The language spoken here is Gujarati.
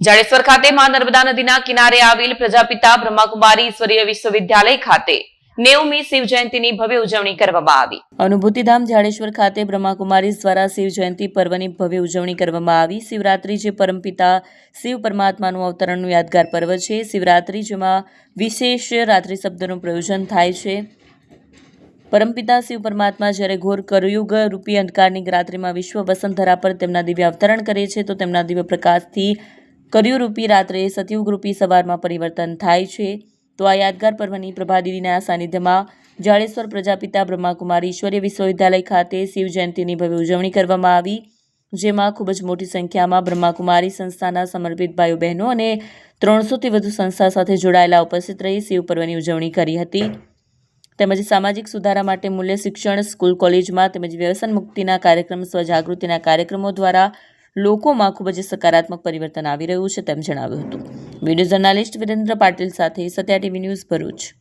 જાડેશ્વર ખાતે મા નર્મદા નદીના કિનારે આવેલ પ્રજાપિતા બ્રહ્માકુમારી ઈશ્વરીય વિશ્વવિદ્યાલય ખાતે નેવમી શિવ જયંતિની ભવ્ય ઉજવણી કરવામાં આવી. અનુભૂતિધામ જાડેશ્વર ખાતે બ્રહ્માકુમારી દ્વારા શિવ જયંતિ પર્વની ભવ્ય ઉજવણી કરવામાં આવી. શિવરાત્રી જે પરમપિતા શિવ પરમાત્માનું અવતરણનું યાદગાર પર્વ છે. શિવરાત્રી જેમાં વિશેષ રાત્રિ શબ્દનું પ્રયોજન થાય છે. પરમપિતા શિવ પરમાત્મા જ્યારે ઘોર કરયુગ રૂપી અંધકારની રાત્રિમાં વિશ્વ વસંતધરા પર તેમના દિવ્ય અવતરણ કરે છે, તો તેમના દિવ્ય પ્રકાશથી કરયુરૂપી રાત્રે સતયુગરૂપી સવારમાં પરિવર્તન થાય છે. તો આ યાદગાર પર્વની પ્રભાદેવીના સાનિધ્યમાં જાડેશ્વર પ્રજાપિતા બ્રહ્માકુમારી ઈશ્વરીય વિશ્વવિદ્યાલય ખાતે શિવ જયંતિની ભવ્ય ઉજવણી કરવામાં આવી, જેમાં ખૂબ જ મોટી સંખ્યામાં બ્રહ્માકુમારી સંસ્થાના સમર્પિત ભાઈઓ બહેનો અને ત્રણસોથી વધુ સંસ્થા સાથે જોડાયેલા ઉપસ્થિત રહી શિવ પર્વની ઉજવણી કરી હતી. તેમજ સામાજિક સુધારા માટે મૂલ્ય શિક્ષણ સ્કૂલ કોલેજમાં તેમજ વ્યસન મુક્તિના કાર્યક્રમ સ્વજાગૃતિના કાર્યક્રમો દ્વારા લોકોમાં ખૂબ જ સકારાત્મક પરિવર્તન આવી રહ્યું છે તેમ જણાવ્યું હતું. વીડિયો જર્નાલિસ્ટ વિરેન્દ્ર પાટીલ સાથે સત્યા ટીવી ન્યૂઝ ભરૂચ.